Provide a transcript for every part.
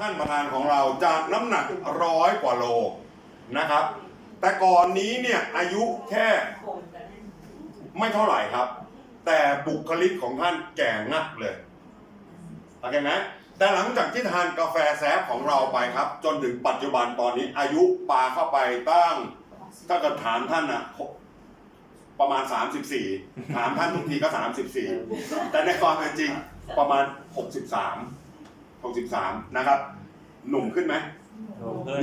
ท่านประธานของเราจากน้ำหนักร้อยกว่าโลนะครับ แต่ก่อนนี้เนี่ยอายุแค่ไม่เท่าไหร่ครับ แต่บุคลิกของท่านแก่งักเลยโอเคไหมแต่หลังจากที่ทานกาแฟแซฟของเราไปครับ จนถึงปัจจุบันตอนนี้ อายุปาเข้าไปตั้งถ้าเกิดถามท่านอะประมาณ 34 ถามท่านทุกทีก็ 34 แต่ในความเป็นจริงประมาณ 63 63 นะครับ หนุ่มขึ้นไหม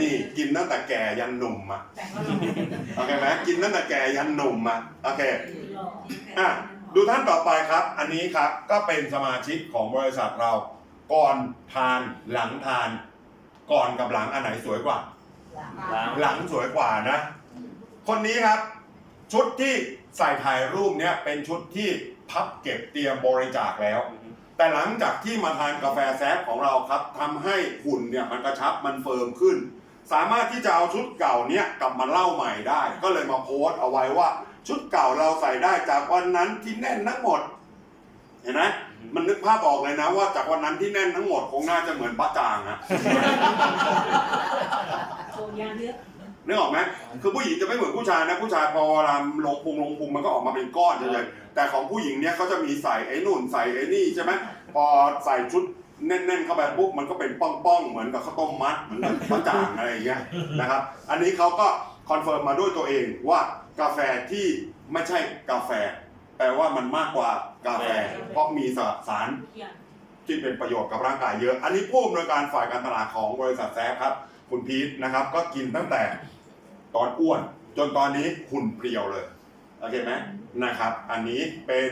นี่กินตั้งแต่แก่ยันหนุ่มอะโอเคไหมกินตั้งแต่แก่ยันหนุ่มอะโอเคอะดูท่านต่อไปครับ อันนี้ครับก็เป็นสมาชิกของบริษัทเราก่อนทานหลังทาน ก่อนกับหลังอันไหนสวยกว่าล้างหลังสวยกว่านะ คนนี้ครับ ชุดที่ใส่ถ่ายรูปเนี้ยเป็นชุดที่พับเก็บเตรียมบริจาคแล้ว แต่หลังจากที่มาทานกาแฟแซฟของเราครับทำให้หุ่นเนี่ยมันกระชับมันเฟิร์มขึ้น สามารถที่จะเอาชุดเก่าเนี้ยกลับมาเล่าใหม่ได้ ก็เลยมาโพสต์เอาไว้ว่า ชุดเก่าเราใส่ได้จากวันนั้นที่แน่นทั้งหมด เห็นไหมมันนึกภาพออกเลยนะว่าจากวันนั้นที่แน่นทั้งหมดคงน่าจะเหมือนป้าจางอะ นึกออกไหมคือผู้หญิงจะไม่เหมือนผู้ชายนะ ผู้ชายพอเวลาลงพุงลงพุงมันก็ออกมาเป็นก้อนเฉยๆแต่ของผู้หญิงเนี่ยเขาจะมีใส่ไอ้นู่นใส่ไอ้นี่ใช่ไหมพอใส่ชุดแน่นๆเข้าไปปุ๊บมันก็เป็นป้องๆเหมือนกับข้าวต้มมัดเหมือนกับข้าวจ่างอะไรอย่างเงี้ยนะครับ อันนี้เขาก็คอนเฟิร์มมาด้วยตัวเองว่ากาแฟที่ไม่ใช่กาแฟ แปลว่ามันมากกว่ากาแฟ เพราะมีสารที่เป็นประโยชน์กับร่างกายเยอะ อันนี้ผู้อำนวยการฝ่ายการตลาดของบริษัทแซฟครับ คุณพีทนะครับ ก็กินตั้งแต่ ตอนอ้วน จนตอนนี้หุ่นเพรียวเลยโอเคไหมนะครับ อันนี้เป็น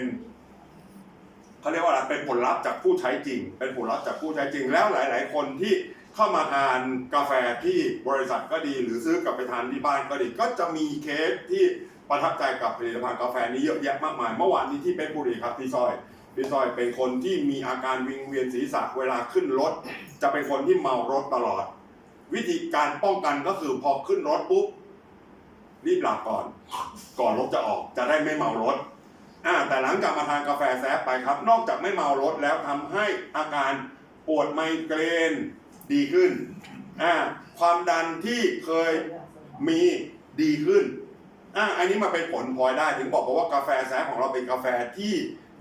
เขาเรียกว่าอะไรเป็นผลลัพธ์จากผู้ใช้จริง เป็นผลลัพธ์จากผู้ใช้จริงแล้วหลาย ๆ คนที่เข้ามาทานกาแฟที่บริษัทก็ดี หรือซื้อกลับไปทานที่บ้านก็ดี ก็จะมีเคสที่ประทับใจกับผลิตภัณฑ์กาแฟนี้เยอะแยะมากมาย เมื่อวานนี้ที่เพชรบุรีครับพี่ซอยพี่ซอยเป็นคนที่มีอาการวิงเวียนศีรษะเวลาขึ้นรถ จะเป็นคนที่เมารถตลอด วิธีการป้องกันก็คือพอขึ้นรถปุ๊บ รีบหลับก่อน ก่อนรถจะออกจะได้ไม่เมารถอ่าแต่หลังจากมาทานกาแฟแซฟไปครับ นอกจากไม่เมารถแล้วทำให้อาการปวดไมเกรนดีขึ้นอ่าความดันที่เคยมีดีขึ้นอ่าอันนี้มาเป็นผลพลอยได้ถึงบอกว่ากาแฟแซฟของเราเป็นกาแฟที่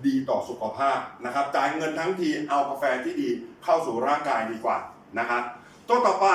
ดีต่อสุขภาพนะครับจ่ายเงินทั้งทีเอากาแฟที่ดีเข้าสู่ร่างกายดีกว่านะครับตัวต่อไป